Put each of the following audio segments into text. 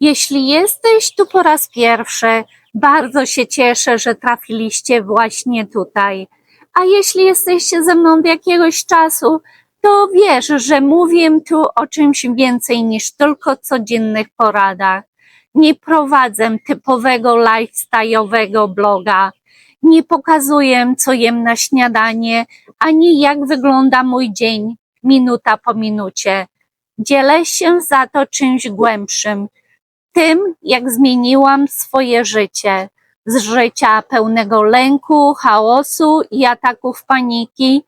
Jeśli jesteś tu po raz pierwszy, bardzo się cieszę, że trafiliście właśnie tutaj. A jeśli jesteście ze mną od jakiegoś czasu, to wiesz, że mówię tu o czymś więcej niż tylko codziennych poradach. Nie prowadzę typowego lifestyle'owego bloga. Nie pokazuję, co jem na śniadanie, ani jak wygląda mój dzień, minuta po minucie. Dzielę się za to czymś głębszym, tym, jak zmieniłam swoje życie. Z życia pełnego lęku, chaosu i ataków paniki,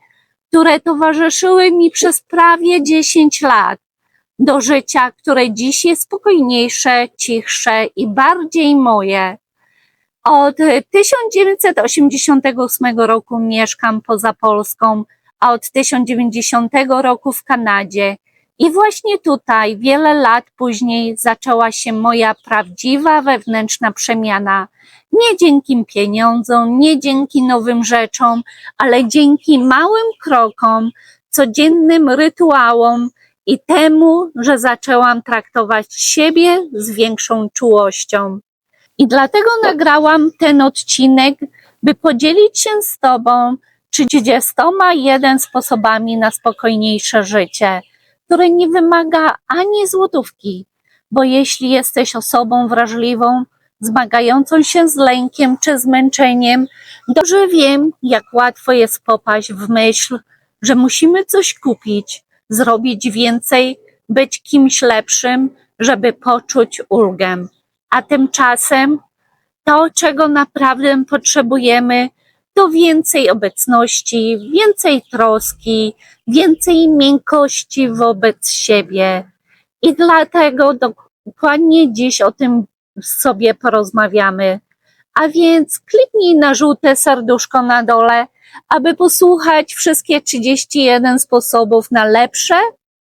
które towarzyszyły mi przez prawie 10 lat, do życia, które dziś jest spokojniejsze, cichsze i bardziej moje. Od 1988 roku mieszkam poza Polską, a od 1090 roku w Kanadzie. I właśnie tutaj, wiele lat później, zaczęła się moja prawdziwa wewnętrzna przemiana. Nie dzięki pieniądzom, nie dzięki nowym rzeczom, ale dzięki małym krokom, codziennym rytuałom i temu, że zaczęłam traktować siebie z większą czułością. I dlatego nagrałam ten odcinek, by podzielić się z Tobą 31 sposobami na spokojniejsze życie, które nie wymaga ani złotówki, bo jeśli jesteś osobą wrażliwą, zmagającą się z lękiem czy zmęczeniem, dobrze wiem, jak łatwo jest popaść w myśl, że musimy coś kupić, zrobić więcej, być kimś lepszym, żeby poczuć ulgę. A tymczasem to, czego naprawdę potrzebujemy, to więcej obecności, więcej troski, więcej miękkości wobec siebie. I dlatego dokładnie dziś o tym sobie porozmawiamy. A więc kliknij na żółte serduszko na dole, aby posłuchać wszystkie 31 sposobów na lepsze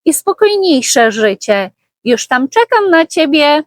i spokojniejsze życie. Już tam czekam na Ciebie.